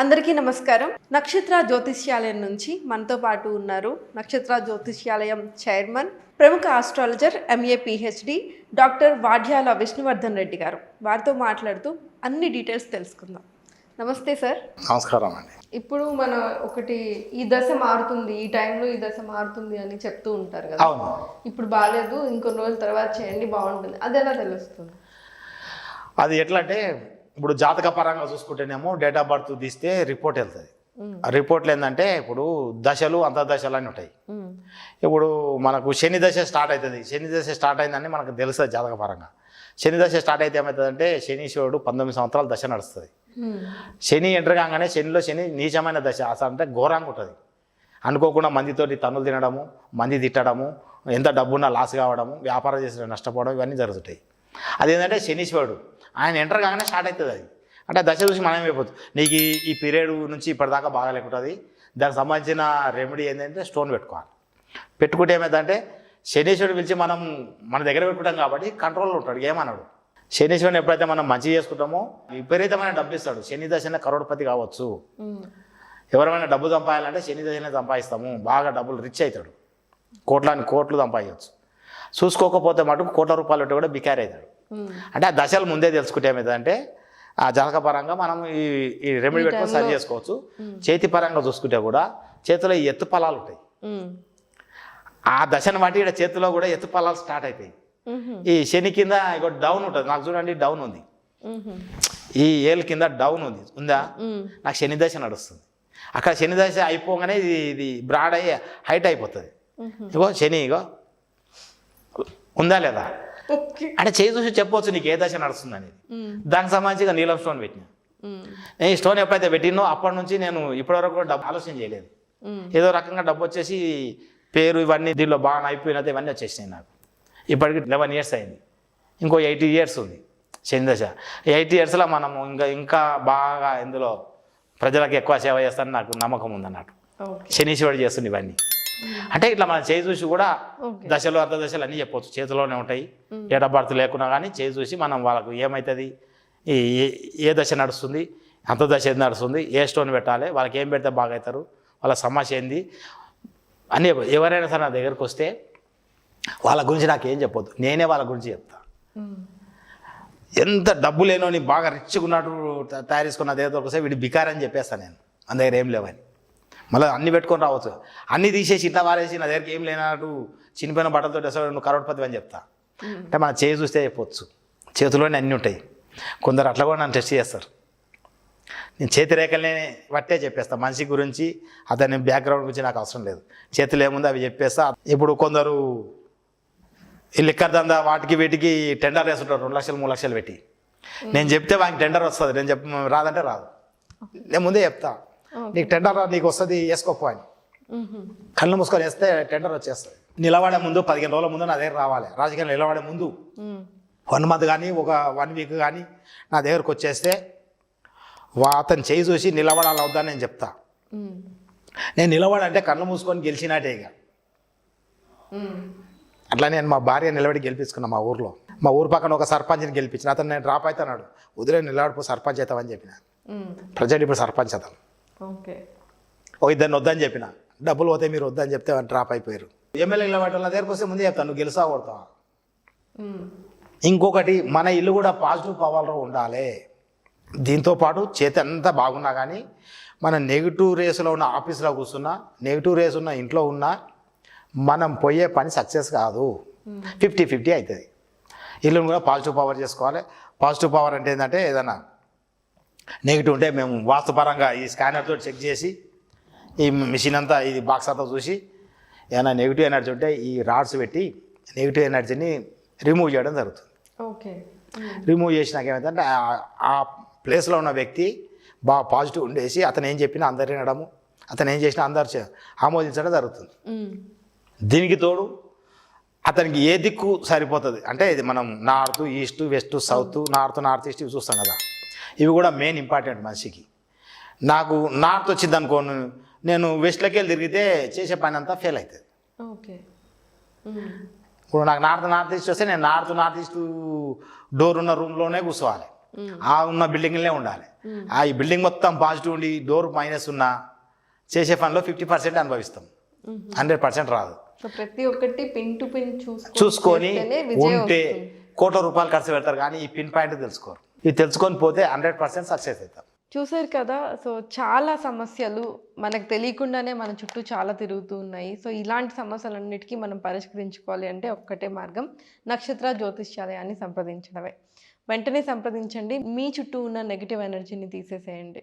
అందరికీ నమస్కారం. నక్షత్ర జ్యోతిష్యాలయం నుంచి మనతో పాటు ఉన్నారు నక్షత్ర జ్యోతిష్యాలయం చైర్మన్ ప్రముఖ astrologer MA PhD doctor Vadyala Vishnuvardhan Reddy garu. వారితో మాట్లాడుతూ అన్ని డీటెయిల్స్ తెలుసుకుందాం. నమస్తే సార్. నమస్కారం అండి. ఇప్పుడు మన ఒకటి ఈ దశ మారుతుంది ఈ టైంలో ఈ దశ మారుతుంది అని చెప్తూ ఉంటారు కదా. అవును. ఇప్పుడు బాగాలేదు ఇంకొన్ని రోజుల తర్వాత చేయండి బాగుంటుంది. అది ఎలా తెలుస్తుంది? అది ఎట్లా అంటే ఇప్పుడు జాతక పరంగా చూసుకుంటేనేమో డేట్ ఆఫ్ బర్త్ తీస్తే రిపోర్ట్ వెళ్తుంది. ఆ రిపోర్ట్లు ఏంటంటే ఇప్పుడు దశలు అంతర్దశలు అని ఉంటాయి. ఇప్పుడు మనకు శని దశ స్టార్ట్ అవుతుంది. శని దశ స్టార్ట్ అయిందని మనకు తెలుస్తుంది జాతక పరంగా. శని దశ స్టార్ట్ అయితే ఏమవుతుందంటే శనీశ్వరుడు పంతొమ్మిది సంవత్సరాల దశ నడుస్తుంది. శని ఎంటర్ కాగానే శనిలో శని నీచమైన దశ అసలు అంటే ఘోరంగా ఉంటుంది. అనుకోకుండా మందితోటి తన్నులు తినడము మంది తిట్టడము ఎంత డబ్బున్నా లాస్ కావడము వ్యాపారం చేసిన నష్టపోవడం ఇవన్నీ జరుగుతుంటాయి అదేంటంటే శనీశ్వరుడు ఆయన ఎంటర్ కాగానే స్టార్ట్ అవుతుంది అది. అంటే దశ చూసి మనం అయిపోతుంది నీకు ఈ- పీరియడ్ నుంచి ఇప్పటిదాకా బాగాలేకుంటుంది. దానికి సంబంధించిన రెమెడీ ఏంటంటే స్టోన్ పెట్టుకోవాలి. పెట్టుకుంటే ఏమైందంటే శనీశ్వరుడు పిలిచి మనం మన దగ్గర పెట్టుకుంటాం కాబట్టి కంట్రోల్లో ఉంటాడు ఏమన్నాడు శనీశ్వరుని ఎప్పుడైతే మనం మంచి చేసుకుంటామో విపరీతమైన డబ్బు ఇస్తాడు. శని దశనే కరోడ్పతి కావచ్చు. ఎవరైనా డబ్బు సంపాదాలంటే శని దశనే సంపాదిస్తాము. బాగా డబ్బులు రిచ్ అవుతాడు. కోట్లాని కోట్లు సంపాదించవచ్చు. చూసుకోకపోతే మటుకు కోట్ల రూపాయలు ఉంటే కూడా బికారి అవుతాడు. అంటే ఆ దశలు ముందే తెలుసుకుంటే ఏమవుతుందంటే ఆ జాతక పరంగా మనం ఈ ఈ రెమెడీ పెట్టుకొని సరి చేసుకోవచ్చు. చేతి పరంగా చూసుకుంటే కూడా చేతిలో ఈ ఎత్తు పొలాలు ఉంటాయి. ఆ దశను బట్టి ఇక్కడ చేతిలో కూడా ఎత్తు పొలాలు స్టార్ట్ మ్మ్. ఈ శని కింద ఇక డౌన్ ఉంటుంది నాకు చూడండి డౌన్ ఉంది. ఈ ఏల్ కింద డౌన్ ఉంది ఉందా. నాకు శని దశ నడుస్తుంది అక్కడ శని దశ అయిపోగానే ఇది ఇది బ్రాడ్ అయ్యి హైట్ అయిపోతుంది. ఇగో శని ఇగో ఉందా లేదా అంటే చేయి చూసి చెప్పవచ్చు నీకు ఏ దశ నడుస్తుంది అనేది. దానికి సంబంధించి నీలం స్టోన్ పెట్టిన. నేను ఈ స్టోన్ ఎప్పుడైతే పెట్టినో అప్పటి నుంచి నేను ఇప్పటివరకు కూడా డబ్బు ఆలోచన చేయలేదు. ఏదో రకంగా డబ్బు వచ్చేసి పేరు ఇవన్నీ దీనిలో బాగా అయిపోయినది ఇవన్నీ వచ్చేసినాయి నాకు. ఇప్పటికి లెవెన్ ఇయర్స్ అయింది. ఇంకో ఎయిటీ ఇయర్స్ ఉంది. శని దశ ఎయిటీ ఇయర్స్లో మనము ఇంకా ఇంకా బాగా ఇందులో ప్రజలకు ఎక్కువ సేవ చేస్తానని నాకు నమ్మకం ఉందన్నట్టు శనీశ్వరుడు చేస్తుంది ఇవన్నీ. అంటే ఇట్లా మనం చేయి చూసి కూడా దశలు అర్ధ దశలు అన్నీ చెప్పవచ్చు చేతిలోనే ఉంటాయి. డేట్ ఆఫ్ బర్త్ లేకున్నా కానీ చేయి చూసి మనం వాళ్ళకు ఏమవుతుంది ఈ ఏ- ఏ దశ నడుస్తుంది? అంత దశ ఏది నడుస్తుంది? ఏ స్టోన్ పెట్టాలి? వాళ్ళకి ఏం పెడితే బాగా అవుతారు? వాళ్ళ సమస్య ఏంది? అని ఎవరైనా సరే నా దగ్గరకు వస్తే వాళ్ళ గురించి నాకు ఏం చెప్పొద్దు. నేనే వాళ్ళ గురించి చెప్తా. ఎంత డబ్బు లేనోని బాగా రిచ్గా ఉన్నట్టు తయారు చేసుకున్న దగ్గర వస్తే వీడి బికార్ అని చెప్పేస్తాను నేను. మన దగ్గర ఏం లేవని. మళ్ళీ అన్ని పెట్టుకొని రావచ్చు. అన్ని తీసేసి ఇట్లా వారేసి నా దగ్గరికి ఏం లేనట్టు చినిపోయిన బట్టలతో అసలు నువ్వు కరోడ్పతి అని చెప్తా. అంటే మన చేయి చూస్తే చెప్పొచ్చు. చేతిలోనే అన్నీ ఉంటాయి. కొందరు అట్లా కూడా నన్ను టెస్ట్ చేస్తారు. నేను చేతి రేఖలనే బట్టే చెప్పేస్తా మనిషి గురించి అతని బ్యాక్గ్రౌండ్ గురించి నాకు అవసరం లేదు. చేతులు ఏముందో అవి చెప్పేస్తా. ఇప్పుడు కొందరు ఈ లిక్కర్ దందా వాటికి వీటికి టెండర్ వేస్తుంటారు రెండు లక్షలు మూడు లక్షలు పెట్టి. నేను చెప్తే వానికి టెండర్ వస్తుంది. నేను చెప్ రాదంటే రాదు. నేను ముందే చెప్తా. నీకు టెండర్ నీకు వస్తుంది వేసుకోపో అని. కళ్ళు మూసుకొని వేస్తే టెండర్ వచ్చేస్తుంది. నిలబడే ముందు పదిహేను రోజుల ముందు నా దగ్గర రావాలి. రాజకీయాలు నిలబడే ముందు. వన్ మంత్ కానీ ఒక వన్ వీక్ కానీ నా దగ్గరకు వచ్చేస్తే వా అతను చేయి చూసి నిలబడాలి అవుతా నేను చెప్తా. నేను నిలబడంటే కళ్ళు మూసుకొని గెలిచినట్టే ఇక. అట్లా నేను మా భార్య నిలబడి గెలిపించుకున్నా మా ఊర్లో. మా ఊరు పక్కన ఒక సర్పంచ్ని గెలిపించిన. అతను నేను డ్రాప్ అవుతున్నాడు వదిలే నిలబడిపో సర్పంచ్ అవుతామని చెప్పిన. ప్రజెంట్ ఇప్పుడు సర్పంచ్ అతను ఓకే. ఓ ఇద్దరిని వద్దని చెప్పిన. డబ్బులు పోతే మీరు వద్దని చెప్తే వాళ్ళు డ్రాప్ అయిపోయారు. ఎమ్మెల్యే నిలబడి వాళ్ళ దగ్గరకు వస్తే ముందే చెప్తాను. నువ్వు గెలిసా కొడతావా. ఇంకొకటి మన ఇల్లు కూడా పాజిటివ్ పవర్లో ఉండాలి. దీంతో పాటు చేతి అంతా బాగున్నా కానీ మన నెగిటివ్ రేస్లో ఉన్న ఆఫీస్లో కూర్చున్నా నెగిటివ్ రేస్ ఉన్న ఇంట్లో ఉన్నా మనం పోయే పని సక్సెస్ కాదు. ఫిఫ్టీ ఫిఫ్టీ అవుతుంది ఇల్లును కూడా పాజిటివ్ పవర్ చేసుకోవాలి. పాజిటివ్ పవర్ అంటే ఏంటంటే ఏదైనా నెగిటివ్ ఉంటే మేము వాస్తుపరంగా ఈ స్కానర్తో చెక్ చేసి ఈ మిషన్ అంతా ఇది బాక్స్ అంతా చూసి ఏమైనా నెగిటివ్ ఎనర్జీ ఉంటే ఈ రాడ్స్ పెట్టి నెగిటివ్ ఎనర్జీని రిమూవ్ చేయడం జరుగుతుంది. ఓకే. రిమూవ్ చేసినాక ఏమైందంటే ఆ ప్లేస్లో ఉన్న వ్యక్తి బాగా పాజిటివ్ ఉండేసి అతను ఏం చెప్పినా అందరు వినడము అతను ఏం చేసినా అందరు ఆమోదించడం జరుగుతుంది. దీనికి తోడు అతనికి ఏ దిక్కు సరిపోతుంది? అంటే ఇది మనం north east west south north north east ఇవి చూస్తాం కదా. ఇవి కూడా మెయిన్ ఇంపార్టెంట్ మనిషికి. నాకు నార్త్ వచ్చింది అనుకోను నేను వెస్ట్లోకి వెళ్ళి తిరిగితే చేసే పని అంతా ఫెయిల్ అవుతుంది. ఓకే. ఇప్పుడు నాకు నార్త్ నార్త్ ఈస్ట్ వస్తే నేను నార్త్ నార్త్ ఈస్ట్ డోర్ ఉన్న రూమ్లోనే కూర్చోవాలి. ఆ ఉన్న బిల్డింగ్లే ఉండాలి. ఆ ఈ బిల్డింగ్ మొత్తం పాజిటివ్ ఉండి డోర్ మైనస్ ఉన్నా చేసే పనిలో ఫిఫ్టీ పర్సెంట్ అనుభవిస్తాం. హండ్రెడ్ పర్సెంట్ రాదు. సో ప్రతి ఒక్కటి పిన్ టు పిన్ చూసుకొని ఉంటే. కోట్ల రూపాయలు ఖర్చు పెడతారు కానీ ఈ పిన్ పాయింట్ తెలుసుకోరు. ఇది తెలుసుకొని పోతే హండ్రెడ్ పర్సెంట్ సక్సెస్ అవుతాం. చూసారు కదా సో చాలా సమస్యలు మనకు తెలియకుండానే మన చుట్టూ చాలా తిరుగుతూ ఉన్నాయి. సో ఇలాంటి సమస్యలన్నిటికీ మనం పరిష్కరించుకోవాలి అంటే ఒక్కటే మార్గం నక్షత్ర జ్యోతిష్యాలయాన్ని సంప్రదించడమే. వెంటనే సంప్రదించండి. మీ చుట్టూ ఉన్న నెగిటివ్ ఎనర్జీని తీసేసేయండి.